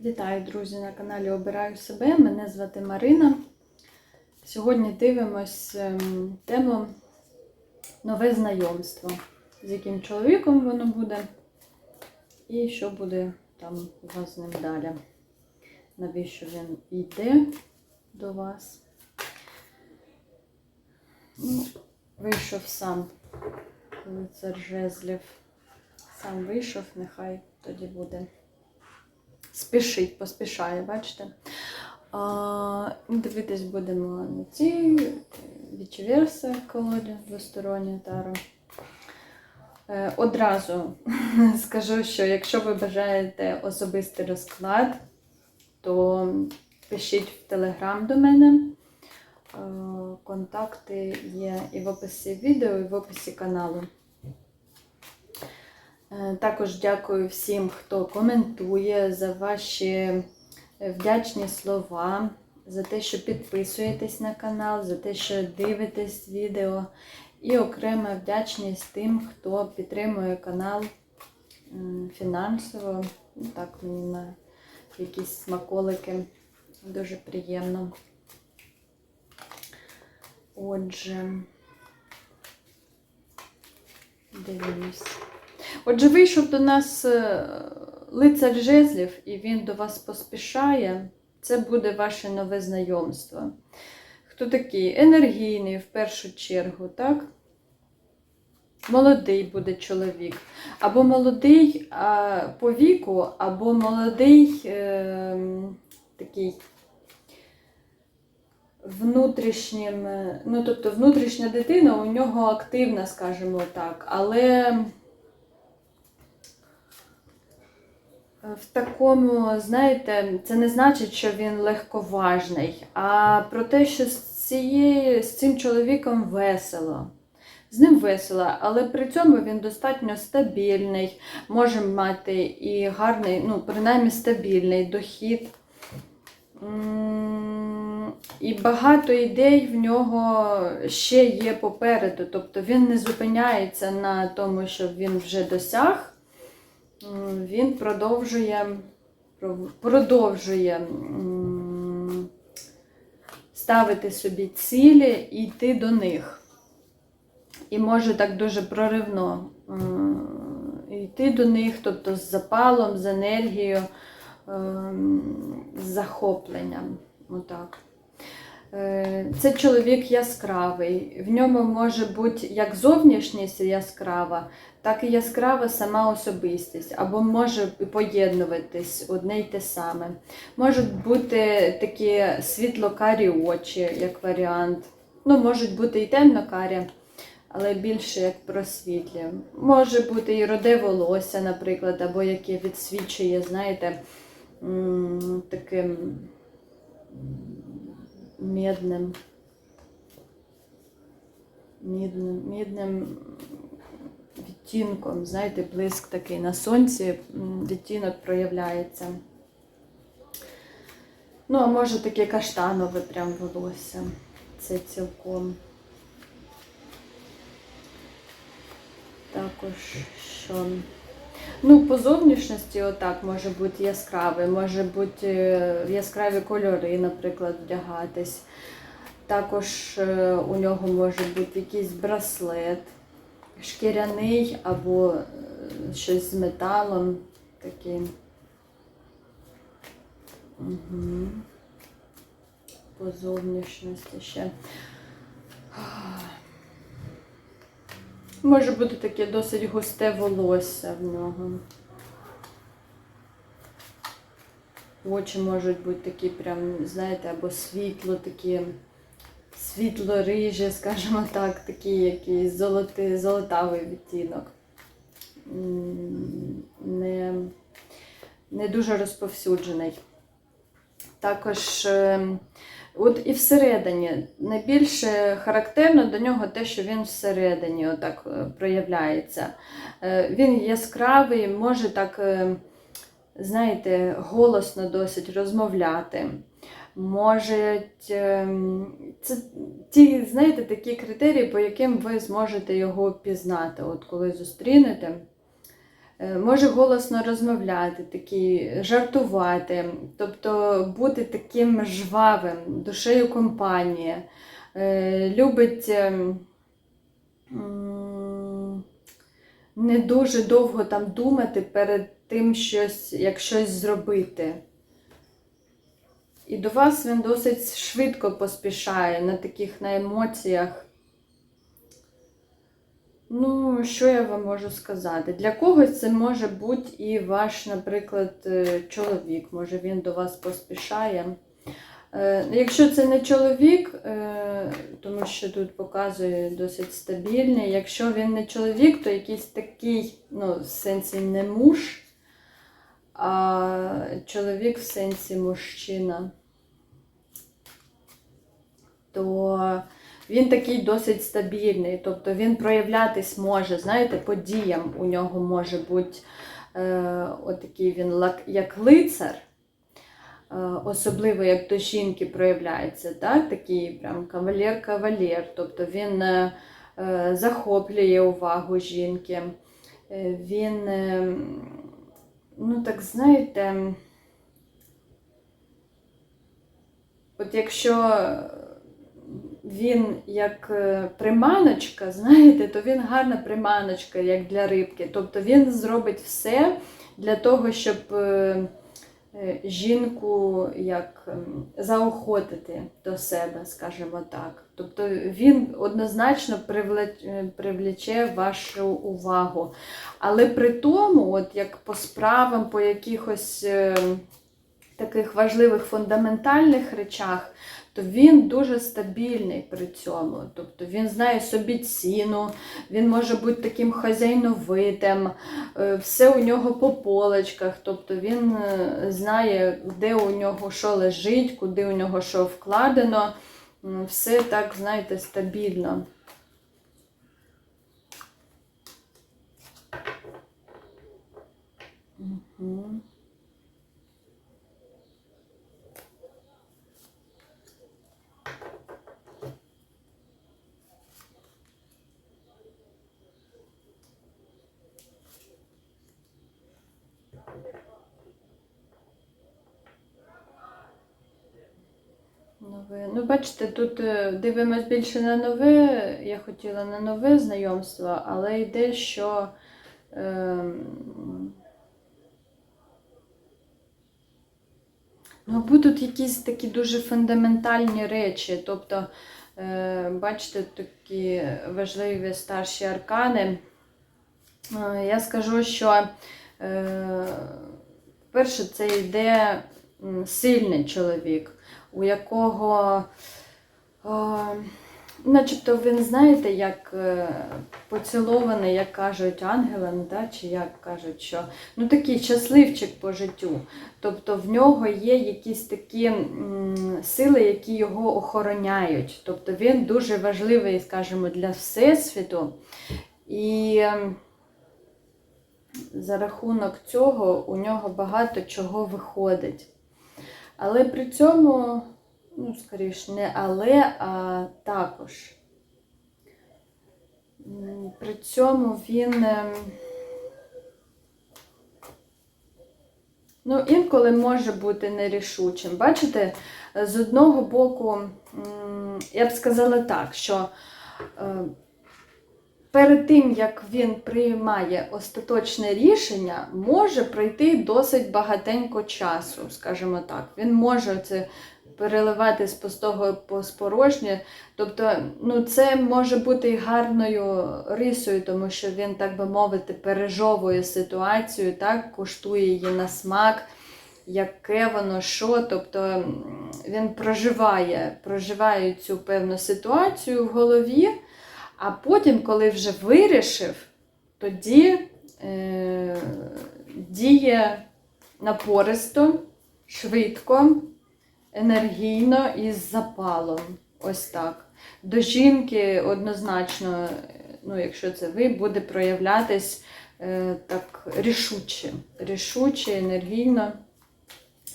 Вітаю, друзі, на каналі Обираю себе. Мене звати Марина. Сьогодні дивимось ем, тему нове знайомство. З яким чоловіком воно буде, і що буде там у вас з ним далі. Навіщо він йде до вас? Ну, вийшов сам лицар жезлів. Сам вийшов, нехай тоді буде спішить, поспішає, бачите? А, Дивитись будемо на ці вічверса колоді двостороннє таро. Е, Одразу скажу, що якщо ви бажаєте особистий розклад, то пишіть в Телеграм до мене. Е, Контакти є і в описі відео, і в описі каналу. Е, Також дякую всім, хто коментує за ваші е, вдячні слова, за те, що підписуєтесь на канал, за те, що дивитесь відео. І окрема вдячність тим, хто підтримує канал фінансово. Ну, Так, на якісь смаколики. Дуже приємно. Отже, дивимось. Отже, вийшов до нас е, лицар жезлів, і він до вас поспішає. Це буде ваше нове знайомство. Хто такий? Енергійний в першу чергу, так? Молодий буде чоловік. Або молодий а, по віку, або молодий е, такий внутрішнім, е, ну, тобто внутрішня дитина у нього активна, скажімо так, але в такому, знаєте, це не значить, що він легковажний, а про те, що з, цією, з цим чоловіком весело. З ним весело, але при цьому він достатньо стабільний, може мати і гарний, ну, принаймні стабільний дохід. І багато ідей в нього ще є попереду. Тобто він не зупиняється на тому, що він вже досяг. М, Він продовжує, продовжує ставити собі цілі і йти до них. І може так дуже проривно йти до них, тобто з запалом, з енергією, ем, з захопленням. Отак. Е, Це чоловік яскравий. В ньому може бути як зовнішність яскрава, так і яскрава сама особистість, або може поєднуватись одне й те саме. Можуть бути такі світло-карі очі, як варіант. Ну, можуть бути і темно-карі, але більше як просвітлі. Може бути і роде волосся, наприклад, або яке відсвічує, знаєте, таким мідним, мідним, мідним відтінком, знаєте, блиск такий на сонці, відтінок проявляється. Ну, а може таке каштанове прям волосся. Це цілком. Також що. Ну, по зовнішності, отак може бути яскравий, може бути е, яскраві кольори, наприклад, вдягатись. Також е, у нього може бути якийсь браслет, шкіряний або е, щось з металом таким. Угу. По зовнішності ще. Може бути таке досить густе волосся в нього. Очі можуть бути такі прям, знаєте, або світло, такі світло-рижі, скажімо так, такі якийсь золотий, золотавий відтінок. Не, не дуже розповсюджений. Також ем, От і всередині найбільше характерно до нього те, що він всередині отак е, проявляється. Е, Він яскравий, може так, е, знаєте, голосно досить розмовляти. Можуть, ем, це ті, знаєте, такі критерії, по яким ви зможете його пізнати, от коли зустрінете. Е, Може голосно розмовляти, такі, жартувати, тобто бути таким жвавим, душею компанії. Е, Любить ем, не дуже довго там думати перед тим, щось, як щось зробити. І до вас він досить швидко поспішає на таких на емоціях. Ну, що я вам можу сказати? Для когось це може бути і ваш, наприклад, е, чоловік. Може він до вас поспішає. Е, Якщо це не чоловік, е, тому що тут показує досить стабільний. Якщо він не чоловік, то якийсь такий, ну, в сенсі не муж, а чоловік в сенсі мужчина. То він такий досить стабільний, тобто він проявлятись може, знаєте, подіям у нього може бути е, отакий він як лицар, е, особливо як до жінки проявляється, так? такий прям кавалер-кавалер, тобто він е, е, захоплює увагу жінки. Е, Він, е, ну так знаєте, от якщо він як е, приманочка, знаєте, то він гарна приманочка, як для рибки. Тобто він зробить все для того, щоб е, е, жінку як заохотити до себе, скажімо так. Тобто він однозначно привле- привлече вашу увагу. Але при тому, от як по справам, по якихось таких важливих фундаментальних речах, то він дуже стабільний при цьому. Тобто він знає собі ціну, він може бути таким хазяйновитим, е, все у нього по полочках, тобто він е, знає, де у нього що лежить, куди у нього що вкладено. Все так, знаєте, стабільно. Мгм. Нове. Ну, бачите, тут е, дивимось більше на нове. Я хотіла на нове знайомство, але йде, що. ем, Ну, будуть якісь такі дуже фундаментальні речі. Тобто, е, бачите, такі важливі старші аркани. Е, Я скажу, що е, перше, це йде сильний чоловік, у якого, е, начебто, він знаєте, як е, поцілований, як кажуть ангелам, да, чи як кажуть, що ну такий щасливчик по життю. Тобто в нього є якісь такі м, сили, які його охороняють. Тобто він дуже важливий, скажімо, для Всесвіту. І ем, за рахунок цього у нього багато чого виходить. Але при цьому, ну, скоріш, не але, а також. При цьому він. ем, Ну, інколи може бути нерішучим. Бачите, з одного боку, я б сказала так, що е, перед тим, як він приймає остаточне рішення, може пройти досить багатенько часу, скажімо так. Він може це переливати з пустого по спорожнє. Тобто, ну, це може бути гарною рисою, тому що він, так би мовити, пережовує ситуацію, так, куштує її на смак, яке воно що. Тобто він проживає, проживає цю певну ситуацію в голові, а потім, коли вже вирішив, тоді е, діє напористо, швидко, енергійно і з запалом. Ось так. До жінки однозначно, ну, якщо це ви, буде проявлятись е, так рішуче, рішуче, енергійно,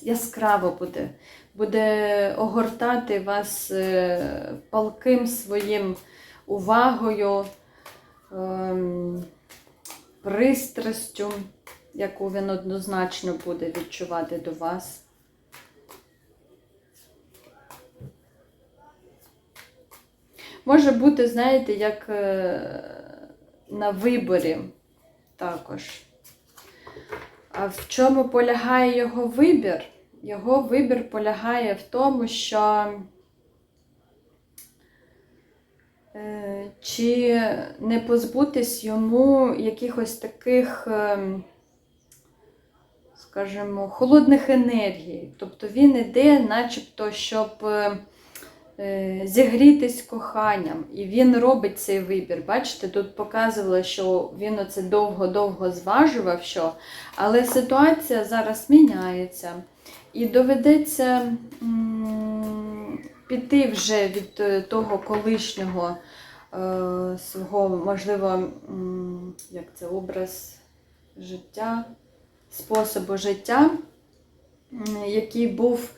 яскраво буде. Буде огортати вас е, палким своїм увагою. Ем, пристрастю, яку він однозначно буде відчувати до вас. Може бути, знаєте, як е, на виборі також. А в чому полягає його вибір? Його вибір полягає в тому, що е, чи не позбутись йому якихось таких, ем, скажімо, холодних енергій. Тобто він іде, начебто, щоб е, е, зігрітись коханням. І він робить цей вибір. Бачите, тут показувало, що він оце довго-довго зважував, що, але ситуація зараз міняється. І доведеться піти вже від е, того колишнього е, свого, можливо, як це образ життя, способу життя, який був,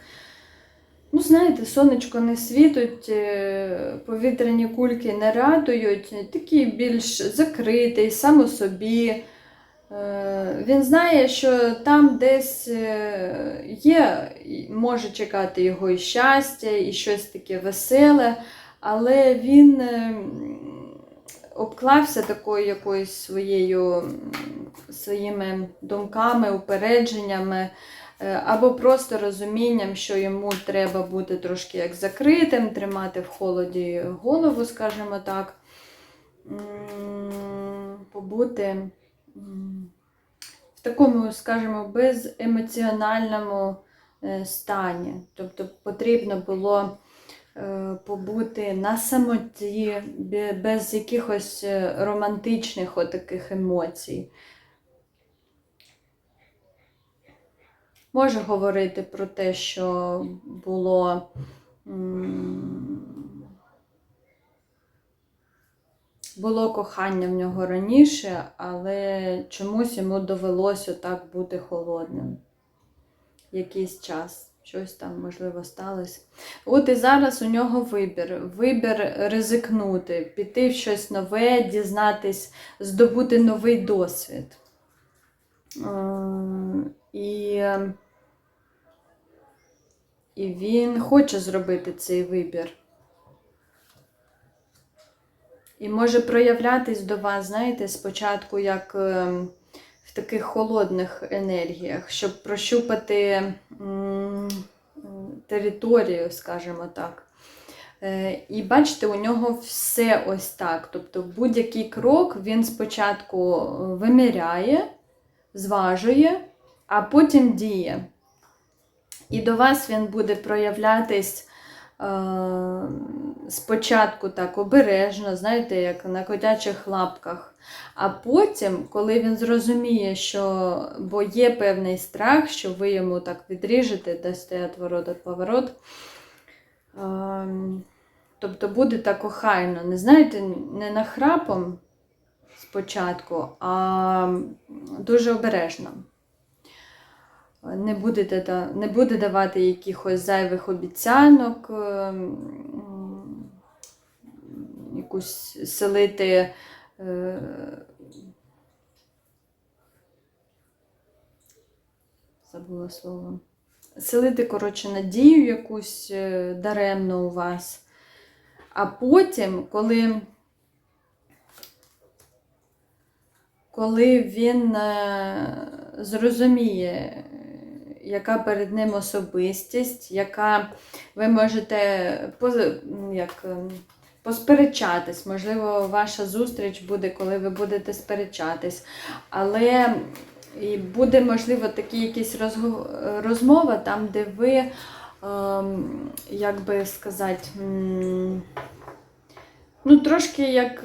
ну, знаєте, сонечко не світить, е, повітряні кульки не радують, такий більш закритий, сам у собі. Е, Він знає, що там десь е, є, може чекати його і щастя, і щось таке веселе, але він е, обклався такою якоюсь своєю, своїми думками, упередженнями, або просто розумінням, що йому треба бути трошки як закритим, тримати в холоді голову, скажімо так, побути в такому, скажімо, беземоціональному е, стані. Тобто потрібно було е, побути на самоті, без якихось е, романтичних отаких емоцій. Може говорити про те, що було. м, Було кохання в нього раніше, але чомусь йому довелося так бути холодним. Якийсь час. Щось там, можливо, сталося. От і зараз у нього вибір. Вибір ризикнути, піти в щось нове, дізнатись, здобути новий досвід. І, і він хоче зробити цей вибір. І може проявлятись до вас, знаєте, спочатку як е, в таких холодних енергіях, щоб прощупати територію, скажімо так. Е, І бачите, у нього все ось так. Тобто будь-який крок він спочатку виміряє, зважує, а потім діє. І до вас він буде проявлятись спочатку так обережно, знаєте, як на котячих лапках. А потім, коли він зрозуміє, що бо є певний страх, що ви йому так відріжете, дасте отворот от поворот. Е, тобто буде так охайно, не знаєте, не нахрапом спочатку, а дуже обережно не, будете, не буде давати якихось зайвих обіцянок, ем, якусь селити. е, Забула слово. Селити, коротше, надію якусь е, даремно у вас. А потім, коли, коли він е, зрозуміє, яка перед ним особистість, яка ви можете поз- як, ем, посперечатись. Можливо, ваша зустріч буде, коли ви будете сперечатись. Але і буде, можливо, такі якісь розгов- розмова, там, де ви, ем, як би сказати, м, ну, трошки як.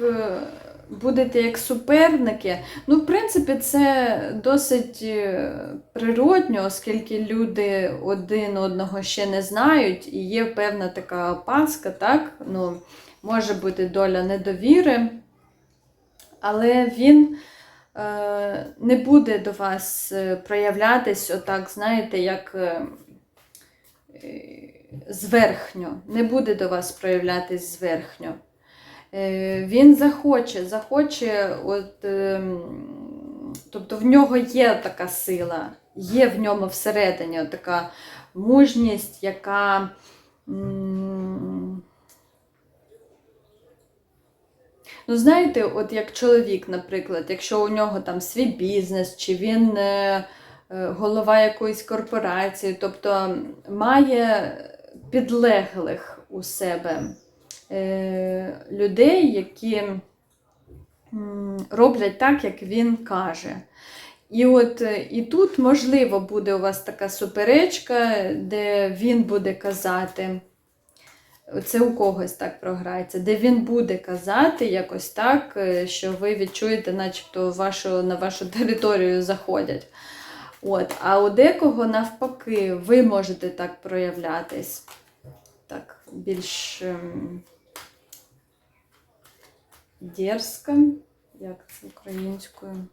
Будете як суперники. Ну, в принципі, це досить е, природньо, оскільки люди один одного ще не знають, і є певна така опаска, так? Ну, може бути доля недовіри, але він е, не буде до вас е, проявлятись отак, знаєте, як зверхньо. Не буде до вас проявлятись зверхньо. Е, Він захоче, захоче от, ем, Тобто в нього є така сила, є в ньому всередині така мужність, яка. Ну, знаєте, от як чоловік, наприклад, якщо у нього там свій бізнес, чи він е, е, голова якоїсь корпорації, тобто має підлеглих у себе людей, які роблять так, як він каже. І от е, і тут, можливо, буде у вас така суперечка, де він буде казати. Це у когось так програється, де він буде казати якось так, е, що ви відчуєте, начебто вашу, на вашу територію заходять. От. А у декого навпаки, ви можете так проявлятись. Так, більш ем, дерзко, як це українською.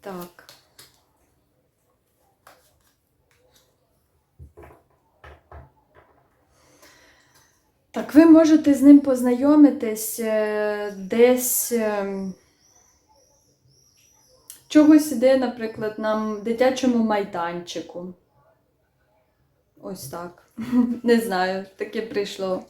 Так. Так, ви можете з ним познайомитись е, десь ем, чогось іде, наприклад, на дитячому майданчику. Ось так. Не знаю, таке прийшло.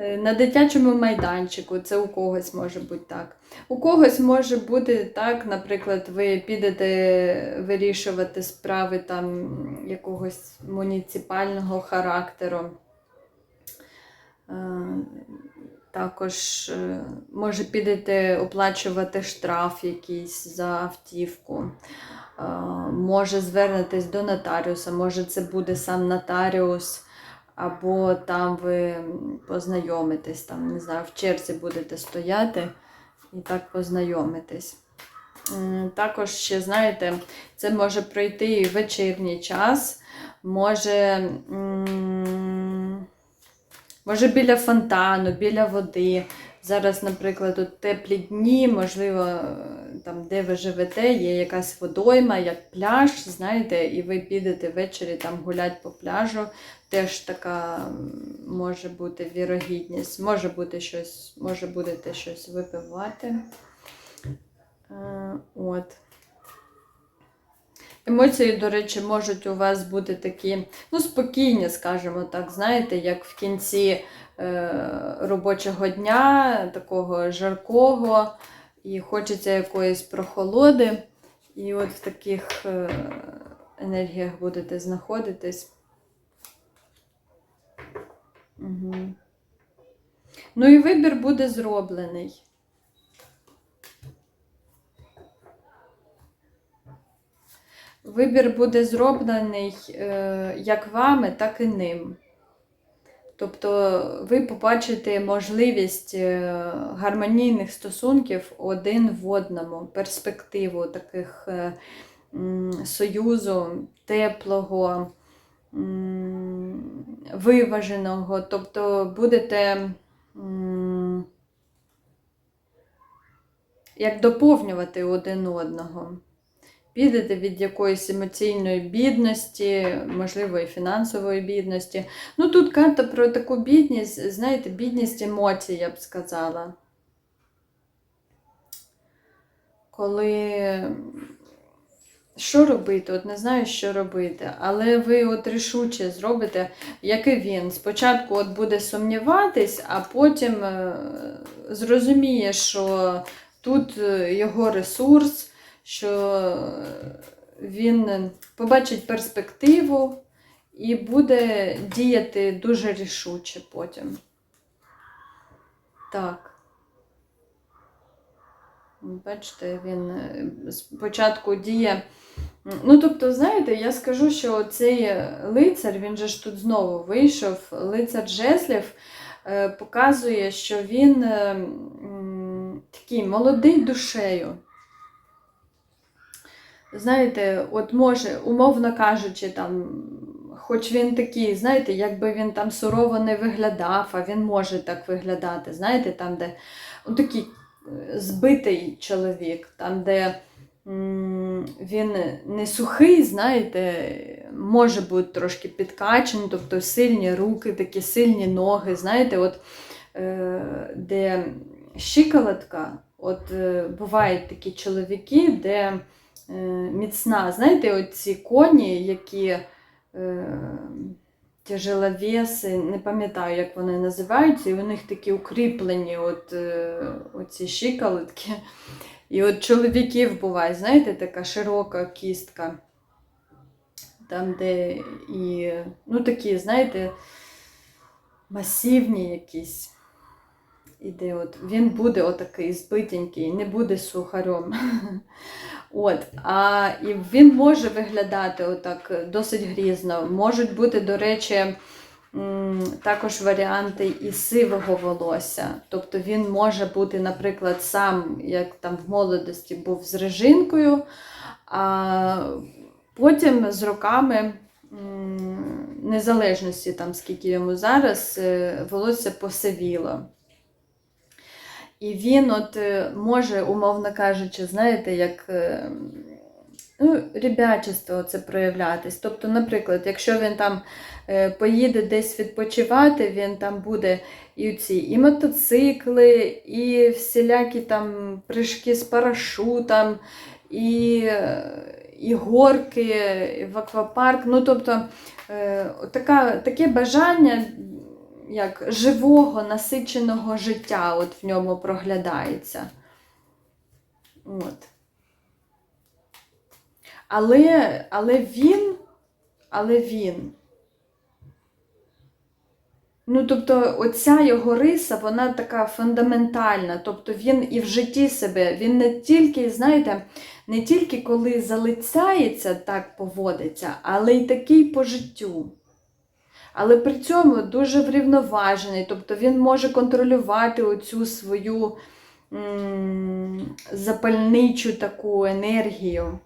Е, На дитячому майданчику, це у когось може бути так. У когось може бути так, наприклад, ви підете вирішувати справи там якогось муніципального характеру. Е, Також е, може підете оплачувати штраф якийсь за автівку. Може звернетесь до нотаріуса, може це буде сам нотаріус, або там ви познайомитесь, там, не знаю, в черзі будете стояти і так познайомитесь. Також ще, знаєте, це може пройти і вечірній час, може. Може, біля фонтану, біля води. Зараз, наприклад, тут теплі дні, можливо, там, де ви живете, є якась водойма, як пляж, знаєте, і ви підете ввечері там гулять по пляжу. Теж така може бути вірогідність. Може бути щось, може будете щось випивати. Е, От. Емоції, до речі, можуть у вас бути такі, ну, спокійні, скажімо так, знаєте, як в кінці е, робочого дня, такого жаркого, і хочеться якоїсь прохолоди. І от в таких е, енергіях будете знаходитись. Угу. Ну і вибір буде зроблений. Вибір буде зроблений е, як вами, так і ним. Тобто ви побачите можливість е, гармонійних стосунків один в одному, перспективу таких е, союзу теплого, виваженого. Тобто будете як доповнювати один одного. Підете від якоїсь емоційної бідності, можливо, і фінансової бідності. Ну, тут карта про таку бідність, знаєте, бідність емоцій, я б сказала. Коли що робити? От не знаю, що робити, але ви от рішуче зробите, як і він. Спочатку от буде сумніватись, а потім е, зрозуміє, що тут е, його ресурс що він побачить перспективу і буде діяти дуже рішуче потім. Так. Бачите, він спочатку діє. Ну, тобто, знаєте, я скажу, що цей лицар, він же ж тут знову вийшов, лицар Жеслів, е, показує, що він е, такий молодий душею. Знаєте, от може, умовно кажучи, там, хоч він такий, знаєте, якби він там сурово не виглядав, а він може так виглядати, знаєте, там, де он такий е, збитий чоловік, там, де він не сухий, знаєте, може бути трошки підкачаний, тобто сильні руки, такі сильні ноги, знаєте, от е, де щиколотка От е, бувають такі чоловіки, де е, міцна, знаєте, оці коні, які тяжеловеси, не пам'ятаю, як вони називаються, і у них такі укріплені от, е, оці щиколотки. І от чоловіків буває, знаєте, така широка кістка. Там, де і, ну такі, знаєте, масивні якісь. Іде от, він буде отакий збитенький, не буде сухарем. От, а і він може виглядати отак досить грізно. Можуть бути, до речі, також варіанти і сивого волосся. Тобто він може бути, наприклад, сам, як там в молодості був з режинкою, а потім з роками, незалежності, там, скільки йому зараз, е, волосся посивіло. І він от е, може, умовно кажучи, знаєте, як е, ну, ребячество це проявлятись. Тобто, наприклад, якщо він там е, поїде десь відпочивати, він там буде і ці і мотоцикли, і всілякі там прыжки з парашутом, і, і горки, і в аквапарк. Ну, тобто, така, таке бажання як живого, насиченого життя от в ньому проглядається. От. Але, але він, але він. Ну, тобто, оця його риса, вона така фундаментальна. Тобто він і в житті себе, він не тільки, знаєте, не тільки коли залицяється, так поводиться, але й такий по життю але при цьому дуже врівноважений, тобто він може контролювати оцю свою запальничу таку енергію.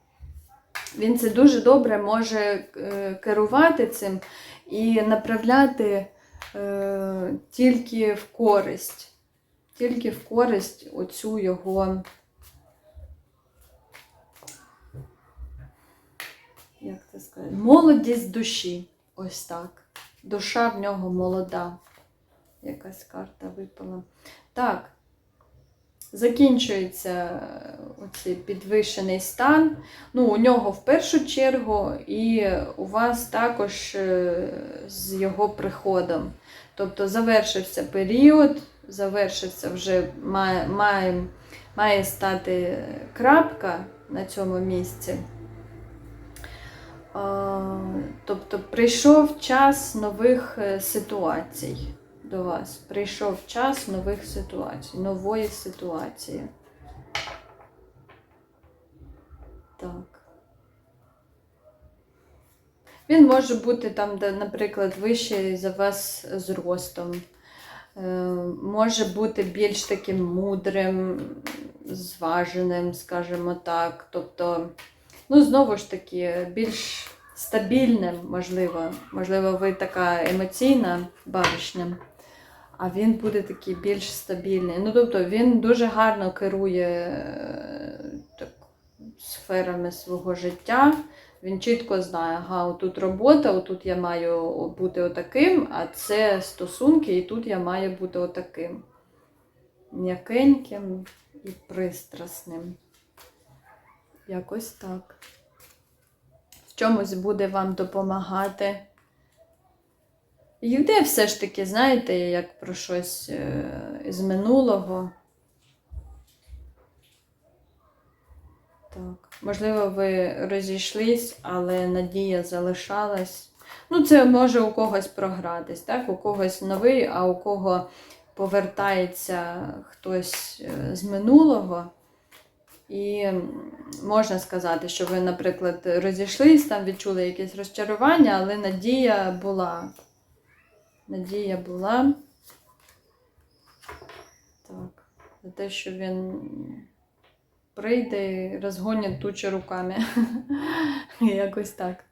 Він це дуже добре може е, керувати цим і направляти е, тільки в користь, тільки в користь оцю його. Як це сказати? Молодість душі. Ось так. Душа в нього молода. Якась карта випала. Так, закінчується е, оцей підвищений стан. Ну, у нього в першу чергу, і у вас також е, з його приходом. Тобто завершився період, завершився вже має, має, має стати крапка на цьому місці. А, Тобто прийшов час нових е, ситуацій до вас. Прийшов час нових ситуацій, нової ситуації. Так. Він може бути там, де, наприклад, вищий за вас зростом. Е, Може бути більш таким мудрим, зваженим, скажімо так. Тобто. Ну, знову ж таки, більш стабільним, можливо. Можливо, ви така емоційна баришня, а він буде такий більш стабільний. Ну, тобто, він дуже гарно керує е, так, сферами свого життя. Він чітко знає, ага, отут робота, отут я маю бути отаким, а це стосунки, і тут я маю бути отаким. М'якеньким і пристрасним. Якось так. В чомусь буде вам допомагати. Йде все ж таки, знаєте, як про щось е, з минулого. Так. Можливо, ви розійшлись, але надія залишалась. Ну, це може у когось програтись, так? У когось новий, а у кого повертається хтось е, з минулого. І можна сказати, що ви, наприклад, розійшлись, там відчули якесь розчарування, але надія була. Надія була. Так, за те, що він прийде і розгонять тучі руками. Якось так.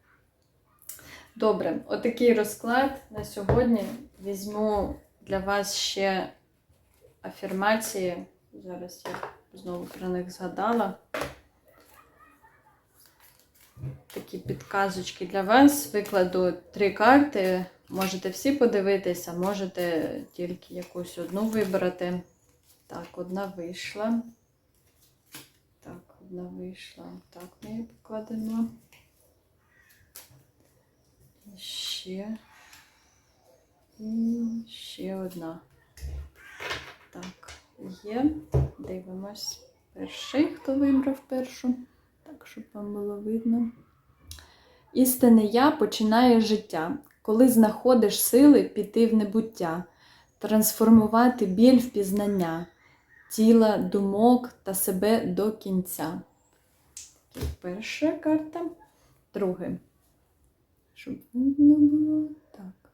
Добре, отакий розклад на сьогодні. Візьму для вас ще афірмації. Зараз я знову про них згадала. Такі підказочки для вас. Викладу три карти. Можете всі подивитися, можете тільки якусь одну вибрати. Так, одна вийшла. Так, одна вийшла. Так, ми її покладемо. І ще. І ще одна. Так, є. Дивимось. Перший, хто вибрав першу. Так, щоб вам було видно. Істинне я починає життя, коли знаходиш сили піти в небуття, трансформувати біль в пізнання, тіла, думок та себе до кінця. Перша карта. Друге. Щоб видно було. Так.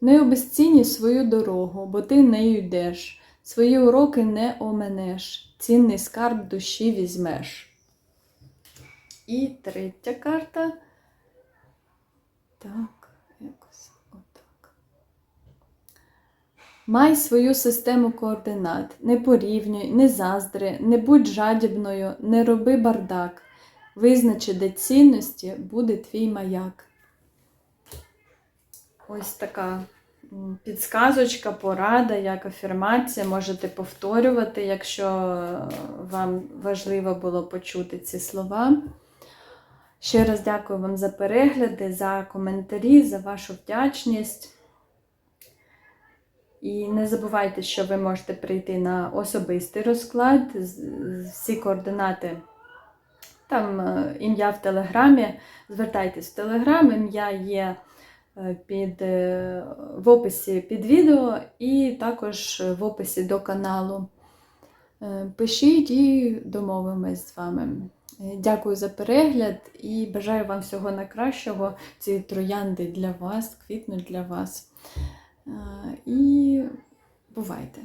Не обезцінюй свою дорогу, бо ти нею йдеш. Свої уроки не оменеш, цінний скарб душі візьмеш. І третя карта. Так, якось отак. Май свою систему координат. Не порівнюй, не заздри, не будь жадібною, не роби бардак. Визначи, де цінності буде твій маяк. Ось така підсказочка, порада, як афірмація. Можете повторювати, якщо е, вам важливо було почути ці слова. Ще раз дякую вам за перегляди, за коментарі, за вашу вдячність. І не забувайте, що ви можете прийти на особистий розклад. Всі координати, там е, ім'я в Телеграмі. Звертайтесь в Телеграм, ім'я є під, е, в описі під відео і також в описі до каналу. Е, Пишіть і домовимось з вами. Е, Дякую за перегляд і бажаю вам всього найкращого. Ці троянди для вас, квітнуть для вас. Е, І бувайте!